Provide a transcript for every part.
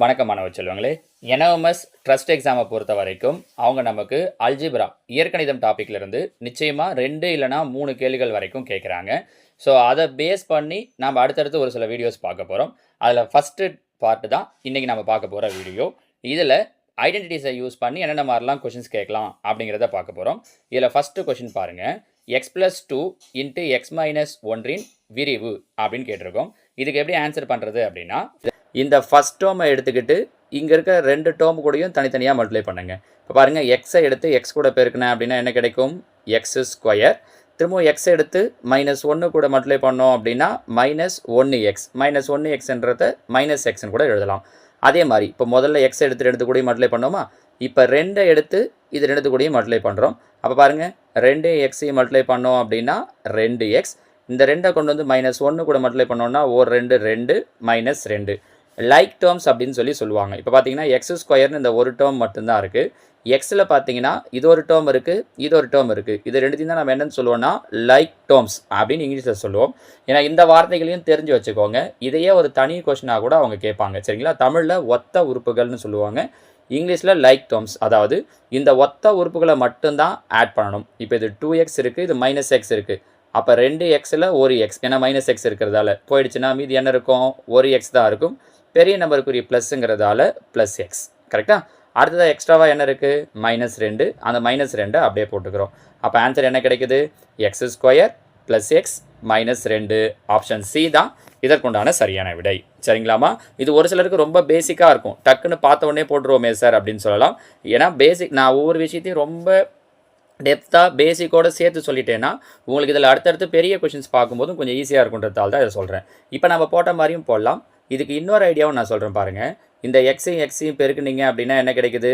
வணக்கம் மாணவ செல்வங்களே. என்ஓஎம்எஸ் ட்ரஸ்ட் எக்ஸாமை பொறுத்த வரைக்கும் அவங்க நமக்கு அல்ஜிப்ரா இயற்கணிதம் டாப்பிக்லேருந்து நிச்சயமாக ரெண்டு இல்லைனா மூணு கேள்விகள் வரைக்கும் கேட்குறாங்க. ஸோ அதை பேஸ் பண்ணி நம்ம அடுத்தடுத்து ஒரு சில வீடியோஸ் பார்க்க போகிறோம் அதில் ஃபஸ்ட்டு பார்ட்டு தான் இன்றைக்கி நம்ம பார்க்க போகிற வீடியோ இதில் ஐடென்டிட்டிஸை யூஸ் பண்ணி என்னென்ன மாதிரிலாம் கொஷின்ஸ் கேட்கலாம் அப்படிங்கிறத பார்க்க போகிறோம் இதில் ஃபஸ்ட்டு கொஷின் பாருங்கள் X plus two into X minus ஒன்றின் விரிவு அப்படின்னு கேட்டிருக்கோம். இதுக்கு எப்படி ஆன்சர் பண்ணுறது அப்படின்னா இந்த ஃபஸ்ட் டேர்மை எடுத்துக்கிட்டு இங்கே இருக்க ரெண்டு டேர்ம் கூடயும் தனித்தனியாக மல்டிப்ளை பண்ணுங்கள் இப்போ பாருங்கள் எக்ஸை எடுத்து எக்ஸ் கூட பெருக்கினேன் அப்படின்னா என்ன கிடைக்கும்? எக்ஸ் ஸ்கொயர் திரும்பவும் எக்ஸ் எடுத்து மைனஸ் ஒன்று கூட மல்டிப்ளை பண்ணோம் அப்படின்னா மைனஸ் ஒன்று எக்ஸ் மைனஸ் ஒன்று எக்ஸ்ன்றத மைனஸ் எக்ஸ்னு கூட எழுதலாம். அதே மாதிரி இப்போ முதல்ல எக்ஸ் எடுத்து ரெண்டு கூடயும் மல்டிப்ளை பண்ணோமா? இப்போ ரெண்டை எடுத்து இது ரெண்டு கூடயும் மல்டிப்ளை பண்ணுறோம் அப்போ பாருங்கள் ரெண்டு எக்ஸையும் மல்டிப்ளை பண்ணோம் அப்படின்னா ரெண்டு எக்ஸ் இந்த ரெண்டை கொண்டு வந்து மைனஸ் ஒன்று கூட மல்டிப்ளை பண்ணோம்னா ஒரு ரெண்டு ரெண்டு மைனஸ் ரெண்டு. லைக் டேர்ம்ஸ் அப்படின்னு சொல்லி சொல்லுவாங்க. இப்போ பார்த்தீங்கன்னா எக்ஸ் ஸ்கொயர்னு இந்த ஒரு டேர்ம் மட்டும்தான் இருக்குது எக்ஸில் பார்த்தீங்கன்னா இது ஒரு டேர்ம் இருக்குது இது ஒரு டேர்ம் இருக்குது இது ரெண்டுத்தையும் தான் நம்ம என்னென்னு சொல்லுவோம்னா லைக் டேர்ம்ஸ் அப்படின்னு இங்கிலீஷில் சொல்லுவோம். ஏன்னா இந்த வார்த்தைகளையும் தெரிஞ்சு வச்சுக்கோங்க. இதையே ஒரு தனி கொஷினாக கூட அவங்க கேட்பாங்க. சரிங்களா? தமிழில் ஒத்த உறுப்புகள்னு சொல்லுவாங்க. இங்கிலீஷில் லைக் டேர்ம்ஸ் அதாவது இந்த ஒத்த உறுப்புகளை மட்டும்தான் ஆட் பண்ணணும். இப்போ இது டூ எக்ஸ் இருக்குது இது மைனஸ் எக்ஸ் இருக்குது அப்போ ரெண்டு எக்ஸில் ஒரு எக்ஸ் ஏன்னா மைனஸ் எக்ஸ் இருக்கிறதால. போயிடுச்சுன்னா மீதி என்ன இருக்கும்? ஒரு எக்ஸ் தான் இருக்கும். பெரிய நம்பருக்குரிய ப்ளஸ்ஸுங்கிறதால ப்ளஸ் எக்ஸ் கரெக்டாக அடுத்ததாக எக்ஸ்ட்ராவாக என்ன இருக்குது மைனஸ் ரெண்டு. அந்த மைனஸ் ரெண்டை அப்படியே போட்டுக்கிறோம். அப்போ ஆன்சர் என்ன கிடைக்குது? X square plus X minus ரெண்டு. ஆப்ஷன் சி தான் இதற்குண்டான சரியான விடை. சரிங்களாமா இது ஒரு சிலருக்கு ரொம்ப பேசிக்காக இருக்கும். டக்குன்னு பார்த்த உடனே போட்டுருவோமே சார் அப்படின்னு சொல்லலாம். ஏன்னா பேசிக் நான் ஒவ்வொரு விஷயத்தையும் ரொம்ப டெப்த்தாக பேசிக்கோடு சேர்த்து சொல்லிட்டேன்னா உங்களுக்கு இதில் அடுத்தடுத்து பெரிய கொஷின்ஸ் பார்க்கும்போதும் கொஞ்சம் ஈஸியாக இருக்குன்றதால் தான் இதை சொல்கிறேன் இப்போ நம்ம போட்ட மாதிரியும் போடலாம். இதுக்கு இன்னொரு ஐடியாவும் நான் சொல்கிறேன் பாருங்கள் இந்த எக்ஸையும் எக்ஸையும் பெருக்குனீங்க அப்படின்னா என்ன கிடைக்குது?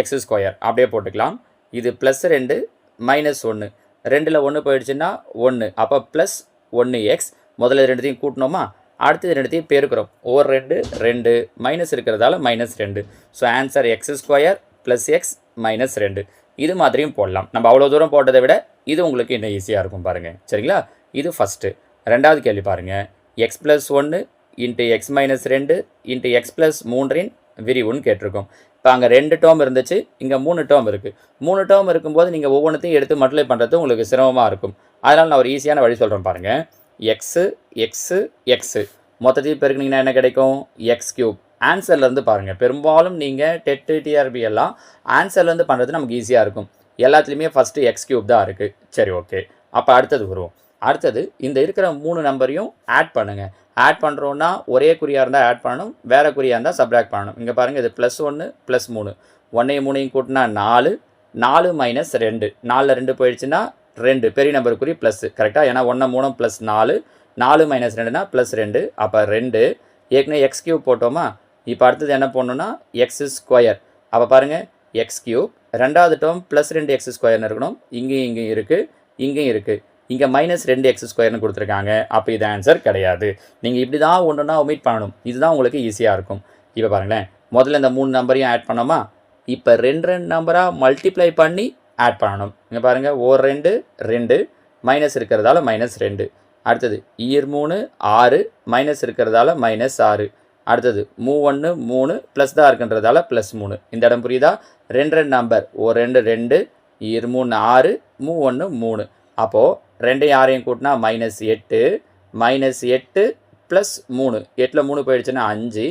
எக்ஸ் ஸ்கொயர் அப்படியே போட்டுக்கலாம். இது ப்ளஸ் ரெண்டு மைனஸ் ஒன்று ரெண்டில் ஒன்று போயிடுச்சுன்னா ஒன்று அப்போ ப்ளஸ் ஒன்று எக்ஸ் முதல்ல ரெண்டுத்தையும் கூட்டணுமா அடுத்தது ரெண்டுத்தையும் பெருக்கிறோம். ஓர் ரெண்டு ரெண்டு. மைனஸ் இருக்கிறதால மைனஸ் ரெண்டு. So answer X square plus X minus ரெண்டு. இது மாதிரியும் போடலாம். நம்ம அவ்வளோ தூரம் போட்டதை விட இது உங்களுக்கு இன்னும் ஈஸியாக இருக்கும் பாருங்கள் சரிங்களா? இது ஃபஸ்ட்டு ரெண்டாவது கேள்வி பாருங்கள் எக்ஸ் ப்ளஸ் ஒன்று இன்ட்டு எக்ஸ் மைனஸ் ரெண்டு இன்ட்டு எக்ஸ் ப்ளஸ் மூன்றின் விரிவுன்னு கேட்டிருக்கோம். இப்போ அங்கே ரெண்டு டேர்ம் இருந்துச்சு இங்கே மூணு டேர்ம் இருக்குது மூணு டேர்ம் இருக்கும்போது நீங்கள் ஒவ்வொன்றத்தையும் எடுத்து மல்டிப்ளை பண்ணுறது உங்களுக்கு சிரமமாக இருக்கும். அதனால் நான் ஒரு ஈஸியான வழி சொல்கிறேன் பாருங்கள் எக்ஸு எக்ஸு எக்ஸு மொத்தத்தையும் பெருக்குனீங்கன்னா என்ன கிடைக்கும்? எக்ஸ் கியூப் ஆன்சர்லேருந்து பாருங்கள் பெரும்பாலும் நீங்கள் டெட்டு டிஆர்பி எல்லாம் ஆன்சர்லேருந்து பண்ணுறது நமக்கு ஈஸியாக இருக்கும். எல்லாத்துலேயுமே ஃபஸ்ட்டு எக்ஸ் கியூப் தான் இருக்குது சரி ஓகே அப்போ அடுத்தது வருவோம். அடுத்தது இந்த இருக்கிற மூணு நம்பரையும் ஆட் பண்ணுங்கள் ஆட் பண்ணுறோன்னா ஒரே குறியாக இருந்தால் ஆட் பண்ணணும் வேறு குறியாக இருந்தால் சப்ராக்ட் பண்ணணும். இங்கே பாருங்கள் இது ப்ளஸ் ஒன்று ப்ளஸ் மூணு. ஒன்றையும் மூணையும் கூட்டினா நாலு நாலு மைனஸ் ரெண்டு. நாலில் ரெண்டு போயிடுச்சுன்னா ரெண்டு. பெரிய நம்பர் குறி ப்ளஸ்ஸு கரெக்டாக ஏன்னா ஒன்று மூணும் ப்ளஸ் நாலு நாலு மைனஸ் ரெண்டுனா ப்ளஸ் ரெண்டு. அப்போ ரெண்டு. ஏற்கனவே எக்ஸ் கியூப் போட்டோமா? இப்போ அடுத்தது என்ன பண்ணணும்னா எக்ஸ் ஸ்கொயர் அப்போ பாருங்கள் எக்ஸ் கியூப் ரெண்டாவது டேர்ம் ப்ளஸ் ரெண்டு எக்ஸ் ஸ்கொயர்னு இருக்கணும். இங்கேயும் இங்கேயும் இருக்குது இங்கேயும் இருக்குது இங்கே மைனஸ் ரெண்டு எக்ஸ் ஸ்கொயர்னு கொடுத்துருக்காங்க. அப்போ இது ஆன்சர் கிடையாது. நீங்கள் இப்படி தான் ஒன்றுனா ஒமிட் பண்ணணும். இதுதான் உங்களுக்கு ஈஸியாக இருக்கும். இப்போ பாருங்களேன். முதல்ல இந்த மூணு நம்பரையும் ஆட் பண்ணோமா? இப்போ ரெண்டு ரெண்டு நம்பராக மல்டிப்ளை பண்ணி ஆட் பண்ணணும். இங்கே பாருங்கள் ஓர் ரெண்டு ரெண்டு. மைனஸ் இருக்கிறதால மைனஸ் ரெண்டு. அடுத்தது ஈர் மூணு ஆறு. மைனஸ் இருக்கிறதால மைனஸ் ஆறு. அடுத்தது மூ ஒன்று மூணு. ப்ளஸ் தான் இருக்குன்றதால ப்ளஸ் மூணு. இந்த இடம் புரியுதா? ரெண்டு ரெண்டு நம்பர் ஓ ரெண்டு ரெண்டு. ஈர் மூணு ஆறு. மூ ஒன்று மூணு. அப்போது ரெண்டையும் ஆறையும் கூட்டினா மைனஸ் எட்டு மைனஸ் எட்டு ப்ளஸ் மூணு. எட்டில் மூணு போயிடுச்சுன்னா அஞ்சு.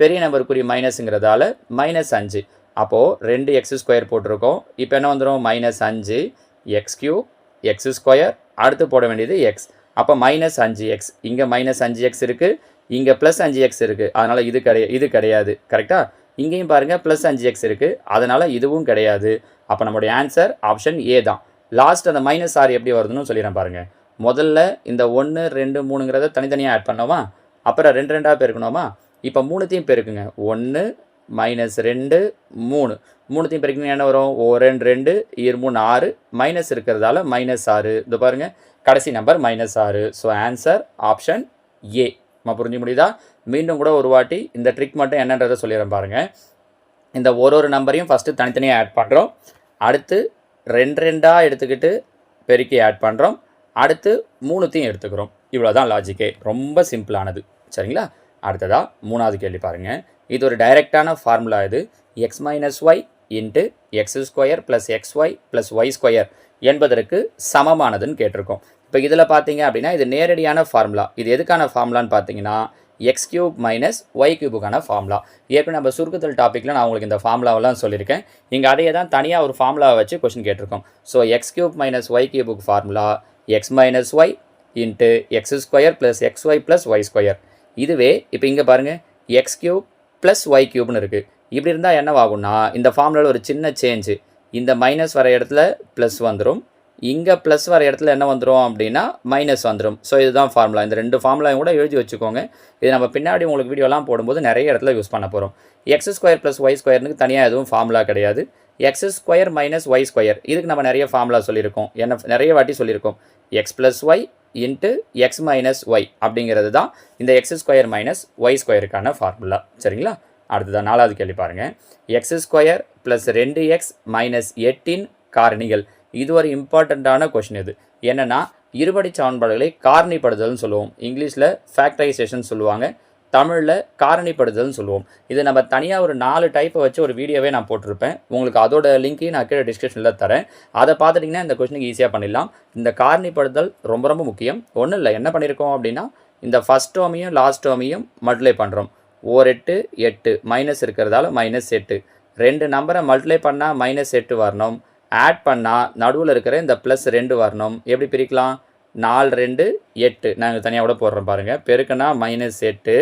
பெரிய நம்பருக்குரிய மைனஸுங்கிறதால மைனஸ் அஞ்சு. அப்போது ரெண்டு எக்ஸ் ஸ்கொயர் போட்டிருக்கோம். இப்போ என்ன வந்துடும் மைனஸ் அஞ்சு. எக்ஸ் கியூ எக்ஸ் ஸ்கொயர் அடுத்து போட வேண்டியது எக்ஸ் அப்போ மைனஸ் அஞ்சு எக்ஸ் இங்கே மைனஸ் அஞ்சு எக்ஸ் இருக்குது இங்கே ப்ளஸ் அஞ்சு எக்ஸ் இருக்குது அதனால் இது கிடையாது இது கிடையாது. கரெக்டாக இங்கேயும் பாருங்கள் ப்ளஸ் அஞ்சு எக்ஸ் இருக்குது அதனால் இதுவும் கிடையாது. அப்போ நம்மளுடைய ஆன்சர் ஆப்ஷன் ஏ தான். லாஸ்ட் அந்த மைனஸ் ஆறு எப்படி வருதுன்னு சொல்லிடுறேன் பாருங்கள் முதல்ல இந்த ஒன்று ரெண்டு மூணுங்கிறத தனித்தனியாக ஆட் பண்ணோமா? அப்புறம் ரெண்டு ரெண்டாக பெருக்கணுமா? இப்போ மூணுத்தையும் பெருக்குங்க. ஒன்று மைனஸ் ரெண்டு மூணு. மூணுத்தையும் பெருக்குங்க என்ன வரும்? ஓ ரெண்டு ரெண்டு இரு மூணு ஆறு. மைனஸ் இருக்கிறதால மைனஸ் ஆறு. இது பாருங்கள் கடைசி நம்பர் மைனஸ் ஆறு. ஸோ ஆன்சர் ஆப்ஷன் ஏ நம்ம புரிஞ்சு முடியுதா? மீண்டும் கூட ஒரு வாட்டி இந்த ட்ரிக் மட்டும் என்னன்றதை சொல்லிடுறேன் பாருங்கள் இந்த ஒரு ஒரு நம்பரையும் ஃபஸ்ட்டு தனித்தனியாக ஆட் பண்ணுறோம் அடுத்து ரெண்டு ரெண்டாக எடுத்துக்கிட்டு பெருக்கி ஆட் பண்ணுறோம் அடுத்து மூணுத்தையும் எடுத்துக்கிறோம். இவ்வளோ தான் லாஜிக்கே ரொம்ப சிம்பிளானது சரிங்களா? அடுத்ததாக மூணாவது கேள்வி பாருங்கள் இது ஒரு டைரெக்டான ஃபார்முலா இது. X minus Y into X square plus X Y plus Y square என்பதற்கு சமமானதுன்னு கேட்டிருக்கோம். இப்போ இதில் பார்த்தீங்க அப்படின்னா இது நேரடியான ஃபார்முலா இது எதுக்கான ஃபார்முலான்னு பார்த்தீங்கன்னா எக்ஸ் கியூப் மைனஸ் ஒய் கியூபுக்கான ஃபார்முலா ஏற்கனவே நம்ம சுருக்குதல் டாப்பிக்கில் நான் உங்களுக்கு இந்த ஃபார்முலாவெல்லாம் சொல்லியிருக்கேன். இங்கே அதையே தான் தனியாக ஒரு ஃபார்முலாவை வச்சு கொஷின் கேட்டிருக்கோம். So x cube minus y கியூபுக்கு formula x minus y into x square plus x y plus y square இதுவே இப்போ இங்கே பாருங்கள் எக்ஸ் கியூப் ப்ளஸ் ஒய் கியூப்னு இருக்குது இப்படி இருந்தால் என்னவாகும்னா இந்த ஃபார்முலாவில் ஒரு சின்ன சேஞ்சு இந்த மைனஸ் வர இடத்துல ப்ளஸ் வந்துடும் இங்கே ப்ளஸ் வர இடத்துல என்ன வந்துடும் அப்படின்னா மைனஸ் வந்துடும் ஸோ இதுதான் ஃபார்முலா இந்த ரெண்டு ஃபார்முலாயும் கூட எழுதி வச்சுக்கோங்க. இது நம்ம பின்னாடி உங்களுக்கு வீடியோலாம் போடும்போது நிறைய இடத்துல யூஸ் பண்ண போகிறோம் எக்ஸ் ஸ்கொயர் ப்ளஸ் ஒய் ஸ்கொயர்னுக்கு தனியாக எதுவும் ஃபார்முலா கிடையாது. X square minus Y square இதுக்கு நம்ம நிறைய ஃபார்முலா சொல்லியிருக்கோம். என்ன நிறைய வாட்டி சொல்லியிருக்கோம். X plus Y into X minus Y அப்படிங்கிறது தான் இந்த எக்ஸ் ஸ்கொயர் மைனஸ் ஒய் ஸ்கொயருக்கான ஃபார்முலா சரிங்களா? அடுத்ததான் நாலாவது கேள்வி பாருங்கள் எக்ஸ் ஸ்கொயர் ப்ளஸ் ரெண்டு எக்ஸ் மைனஸ் எட்டின் காரணிகள். இது ஒரு இம்பார்ட்டண்ட்டான கொஷின் இது. என்னென்னா இருபடி சமன்பாடுகளை காரணிப்படுதல்னு சொல்லுவோம். இங்கிலீஷில் ஃபேக்டரைசேஷன் சொல்லுவாங்க. தமிழில் காரணிப்படுதல்னு சொல்லுவோம். இது நம்ம தனியாக ஒரு நாலு டைப்பை வச்சு ஒரு வீடியோவே நான் போட்டிருப்பேன். உங்களுக்கு அதோட லிங்க்கையும் நான் கீழே டிஸ்கிரிப்ஷனில் தரேன். அதை பார்த்துட்டிங்கன்னா இந்த கொஷினுக்கு ஈஸியாக பண்ணிடலாம். இந்த காரணிப்படுதல் ரொம்ப ரொம்ப முக்கியம். ஒன்றும் இல்லை என்ன பண்ணியிருக்கோம் அப்படின்னா இந்த ஃபஸ்ட் டோமையும் லாஸ்ட் டோமையும் மல்டிப்ளை பண்ணுறோம் ஓர் எட்டு எட்டு. மைனஸ் இருக்கிறதால மைனஸ் எட்டு. ரெண்டு நம்பரை மல்டிப்ளை பண்ணால் மைனஸ் எட்டு வரணும். ஆட் பண்ணால் நடுவில் இருக்கிற இந்த ப்ளஸ் ரெண்டு வரணும். எப்படி பிரிக்கலாம்? நாலு ரெண்டு எட்டு. நாங்கள் தனியாக கூட போடுறோம் பாருங்கள் பெருக்குனா மைனஸ் எட்டு.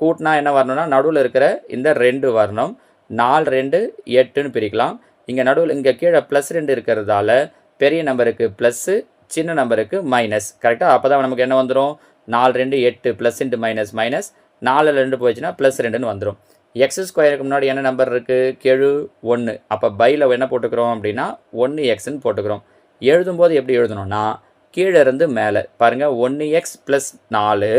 கூட்டினா என்ன வரணும்னா நடுவில் இருக்கிற இந்த ரெண்டு வரணும். நாலு ரெண்டு எட்டுன்னு பிரிக்கலாம். இங்கே நடுவில் இங்கே கீழே ப்ளஸ் ரெண்டு இருக்கிறதால பெரிய நம்பருக்கு ப்ளஸ்ஸு சின்ன நம்பருக்கு மைனஸ் கரெக்டாக அப்போ தான் நமக்கு என்ன வந்துடும் நாலு ரெண்டு எட்டு ப்ளஸ் இன்ட்டு மைனஸ் மைனஸ் நாலு ரெண்டு போயிடுச்சுன்னா ப்ளஸ் ரெண்டுன்னு வந்துடும் எக்ஸ் ஸ்கொயருக்கு முன்னாடி என்ன நம்பர் இருக்குது கெழு ஒன்று அப்போ பையில் என்ன போட்டுக்கிறோம் அப்படின்னா ஒன்று எக்ஸ்ன்னு போட்டுக்கிறோம். எழுதும்போது எப்படி எழுதணும்னா கீழே இருந்து மேலே. பாருங்கள் ஒன்று எக்ஸ் ப்ளஸ் நாலு.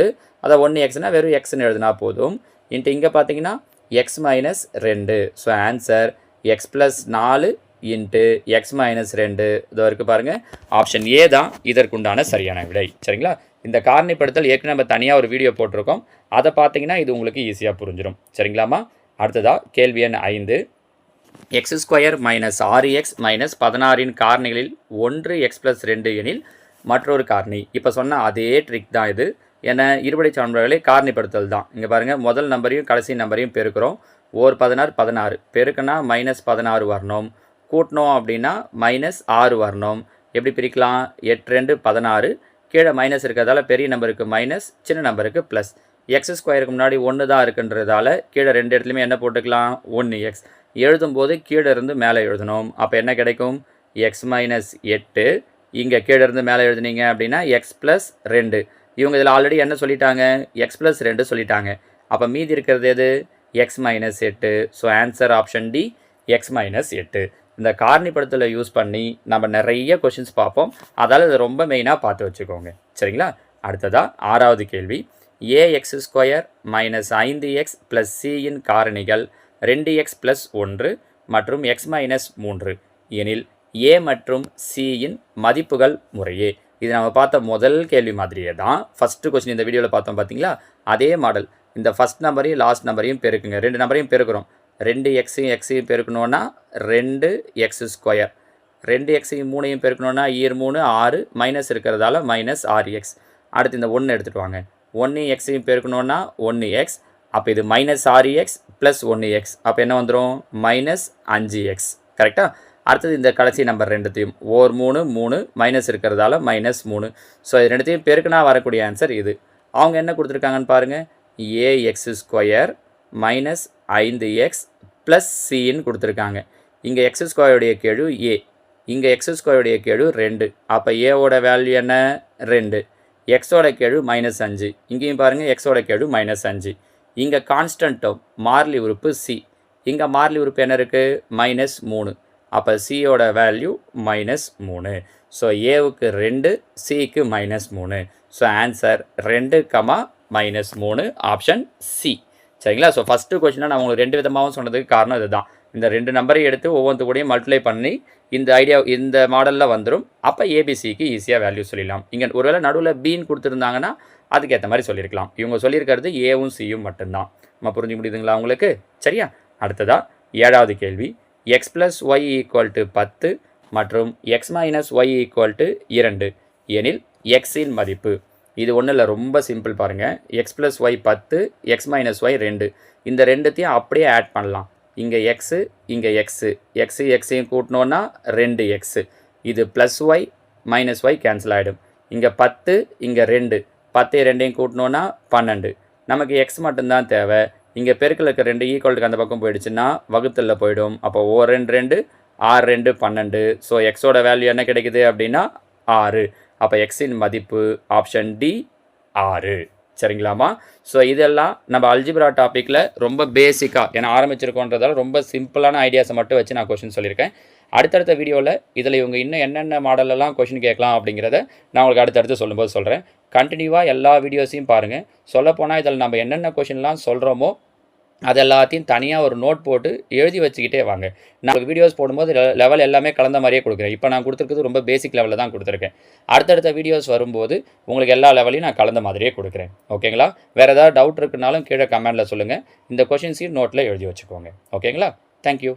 அதை ஒன்று எக்ஸ்னால் வெறும் எக்ஸ்ன்னு எழுதுனா போதும். இன்ட்டு இங்கே பார்த்தீங்கன்னா எக்ஸ் மைனஸ் ரெண்டு. ஸோ ஆன்சர் எக்ஸ் ப்ளஸ் நாலு இன்ட்டு எக்ஸ் மைனஸ் ரெண்டு. இதோ இருக்குது பாருங்கள் ஆப்ஷன் ஏ தான். இதற்குண்டான சரியான விடை. சரிங்களா? இந்த காரணிப்படுத்தல் ஏற்கனவே நம்ம தனியாக ஒரு வீடியோ போட்டிருக்கோம். அதை பார்த்தீங்கன்னா இது உங்களுக்கு ஈஸியாக புரிஞ்சிடும் சரிங்களாம்மா? அடுத்ததாக கேள்வி எண் ஐந்து. எக்ஸ் ஸ்கொயர் மைனஸ் ஆறு எக்ஸ் மைனஸ் பதினாறின் காரணிகளில் ஒன்று எக்ஸ் ப்ளஸ் ரெண்டு எனில் மற்றொரு காரணி. இப்போ சொன்ன அதே ட்ரிக் தான் இது. ஏன்னா இருபடை சான்றுகளை காரணிப்படுத்தல் தான். இங்கே பாருங்கள் முதல் நம்பரையும் கடைசி நம்பரையும் பெருக்கிறோம். ஓர் பதினாறு பதினாறு. பெருக்குனா மைனஸ் பதினாறு வரணும். கூட்டினோம் அப்படின்னா மைனஸ் ஆறு வரணும். எப்படி பிரிக்கலாம்? எட்டு ரெண்டு பதினாறு. கீழே மைனஸ் இருக்கிறதால பெரிய நம்பருக்கு மைனஸ் சின்ன நம்பருக்கு ப்ளஸ் எக்ஸ் ஸ்கொயருக்கு முன்னாடி ஒன்று தான் இருக்குன்றதால கீழே ரெண்டு இடத்துலையுமே என்ன போட்டுக்கலாம்? ஒன்று எக்ஸ் எழுதும்போது கீழே இருந்து மேலே எழுதணும். அப்போ என்ன கிடைக்கும்? எக்ஸ் மைனஸ் எட்டு. இங்கே கீழே இருந்து மேலே எழுதுனீங்க அப்படின்னா எக்ஸ் ப்ளஸ் ரெண்டு. இவங்க இதில் ஆல்ரெடி என்ன சொல்லிட்டாங்க? எக்ஸ் ப்ளஸ் ரெண்டு சொல்லிட்டாங்க. அப்போ மீதி இருக்கிறது எது? எக்ஸ் மைனஸ் எட்டு. So answer option D X minus எட்டு. இந்த காரணிப்படத்தில் யூஸ் பண்ணி நம்ம நிறைய கொஷின்ஸ் பார்ப்போம். அதால் இதை ரொம்ப மெயினாக பார்த்து வச்சுக்கோங்க. சரிங்களா? அடுத்ததாக ஆறாவது கேள்வி. ஏ எக்ஸ் ஸ்கொயர் மைனஸ் ஐந்து எக்ஸ் ப்ளஸ் சியின் காரணிகள் ரெண்டு எக்ஸ் ப்ளஸ் ஒன்று மற்றும் எக்ஸ் மைனஸ் மூன்று. எனில் ஏ மற்றும் சியின் மதிப்புகள் முறையே. இது நம்ம பார்த்த முதல் கேள்வி மாதிரியே தான். ஃபஸ்ட்டு கொஸ்டின் இந்த வீடியோவில் பார்த்தோம் பார்த்தீங்களா அதே மாடல் இந்த ஃபஸ்ட் நம்பரையும் லாஸ்ட் நம்பரையும் பெருக்குங்க. ரெண்டு நம்பரையும் பெருக்கிறோம். ரெண்டு எக்ஸையும் எக்ஸையும் பெருக்கணுன்னா ரெண்டு எக்ஸ் ஸ்கொயர் ரெண்டு எக்ஸையும் மூணையும் பெருக்கணுன்னா ஈர் மூணு ஆறு மைனஸ் இருக்கிறதால மைனஸ் ஆறு எக்ஸ் அடுத்து இந்த ஒன்று எடுத்துகிட்டு வாங்க. ஒன்று எக்ஸையும் பெருக்கணுன்னா ஒன்று எக்ஸ் அப்போ இது மைனஸ் ஆறு எக்ஸ் ப்ளஸ் ஒன்று எக்ஸ் அப்போ என்ன வந்துடும் மைனஸ் அஞ்சு எக்ஸ் கரெக்டாக அடுத்தது இந்த கடைசி நம்பர் ரெண்டுத்தையும். ஓர் மூணு மூணு மைனஸ் இருக்கிறதால மைனஸ் மூணு. ஸோ இது ரெண்டுத்தையும் பெருக்குனா வரக்கூடிய ஆன்சர் இது. அவங்க என்ன கொடுத்துருக்காங்கன்னு பாருங்கள் ஏ எக்ஸ் ஸ்கொயர் மைனஸ் ஐந்து எக்ஸ் ப்ளஸ் சின்னு கொடுத்துருக்காங்க. இங்கே எக்ஸ் ஸ்கொயருடைய கெழு ஏ இங்கே எக்ஸ் ஸ்கொயருடைய கெழு ரெண்டு. அப்போ ஏவோட வேல்யூ என்ன? ரெண்டு. எக்ஸோட கெழு மைனஸ் அஞ்சு. இங்கேயும் பாருங்கள் எக்ஸோட கெழு மைனஸ் அஞ்சு. இங்கே கான்ஸ்டன்டோ மார்லி உறுப்பு சி இங்கே மார்லி உறுப்பு என்ன இருக்குது மைனஸ் மூணு. அப்போ சியோட வேல்யூ மைனஸ் மூணு. ஸோ ஏவுக்கு ரெண்டு சிக்கு மைனஸ் மூணு. ஸோ ஆன்சர் ரெண்டு கமா மைனஸ் மூணு ஆப்ஷன் சி சரிங்களா? ஸோ ஃபஸ்ட்டு கொஷினாக நான் உங்களுக்கு ரெண்டு விதமாகவும் சொன்னதுக்கு காரணம் இதுதான். இந்த ரெண்டு நம்பரையும் எடுத்து ஒவ்வொன்று கூடயும் மல்டிப்ளை பண்ணி இந்த ஐடியா இந்த மாடலில் வந்துடும் அப்போ ஏபிசிக்கு ஈஸியாக வேல்யூ சொல்லிடலாம். இங்கே ஒருவேளை நடுவில் பீன் கொடுத்துருந்தாங்கன்னா அதுக்கேற்ற மாதிரி சொல்லியிருக்கலாம். இவங்க சொல்லியிருக்கிறது ஏவும் சியும் மட்டும்தான். நம்ம புரிஞ்சு முடியுதுங்களா உங்களுக்கு? சரியா? அடுத்ததாக ஏழாவது கேள்வி. X plus Y equal to பத்து மற்றும் X minus Y equal to இரண்டு. எனில் எக்ஸின் மதிப்பு. இது ஒன்றும் இல்லை ரொம்ப சிம்பிள் பாருங்கள் எக்ஸ் ப்ளஸ் ஒய் பத்து எக்ஸ் மைனஸ் ஒய் ரெண்டு. இந்த ரெண்டுத்தையும் அப்படியே ஆட் பண்ணலாம். இங்கே எக்ஸு இங்கே எக்ஸு எக்ஸு எக்ஸையும் கூட்டினோன்னா ரெண்டு எக்ஸு இது plus Y minus Y cancel ஆகிடும் இங்கே பத்து இங்கே ரெண்டு. பத்து ரெண்டையும் கூட்டினோன்னா பன்னெண்டு. நமக்கு எக்ஸ் மட்டும்தான் தேவை. இங்கே பெருக்கில் இருக்க ரெண்டு ஈக்குவலுக்கு அந்த பக்கம் போயிடுச்சுன்னா வகுத்தில் போயிடும். அப்போ ஓ ரெண்டு ரெண்டு ஆறு ரெண்டு பன்னெண்டு. ஸோ எக்ஸோட வேல்யூ என்ன கிடைக்குது அப்படின்னா ஆறு. அப்போ எக்ஸின் மதிப்பு ஆப்ஷன் டி ஆறு. சரிங்களாமா ஸோ இதெல்லாம் நம்ம அல்ஜிப்ரா டாப்பிக்கில் ரொம்ப பேசிக்காக ஏன்னா ஆரம்பிச்சிருக்கோன்றதால ரொம்ப சிம்பிளான ஐடியாஸை மட்டும் வச்சு நான் கொஷின் சொல்லியிருக்கேன். அடுத்தடுத்த வீடியோவில் இதில் இவங்க இன்னும் என்னென்ன மாடலெல்லாம் கொஷின் கேட்கலாம் அப்படிங்கிறத நான் உங்களுக்கு அடுத்தடுத்து சொல்லும்போது சொல்கிறேன் கண்டினியூவாக எல்லா வீடியோஸையும் பாருங்கள் சொல்லப்போனால் இதில் நம்ம என்னென்ன கொஷின்லாம் சொல்கிறோமோ அது எல்லாத்தையும் தனியாக ஒரு நோட் போட்டு எழுதி வச்சுக்கிட்டே வாங்க. நான் வீடியோஸ் போடும்போது லெவல் எல்லாமே கலந்த மாதிரியே கொடுக்குறேன். இப்போ நான் கொடுத்துருக்குறது ரொம்ப பேசிக் லெவலில் தான் கொடுத்துருக்கேன். அடுத்தடுத்த வீடியோஸ் வரும்போது உங்களுக்கு எல்லா லெவலையும் நான் கலந்த மாதிரியே கொடுக்குறேன். ஓகேங்களா வேறு ஏதாவது டவுட் இருக்குனாலும் கீழே கமெண்டில் சொல்லுங்கள் இந்த கொஷின்ஸையும் நோட்டில் எழுதி வச்சுக்கோங்க. ஓகேங்களா தேங்க்யூ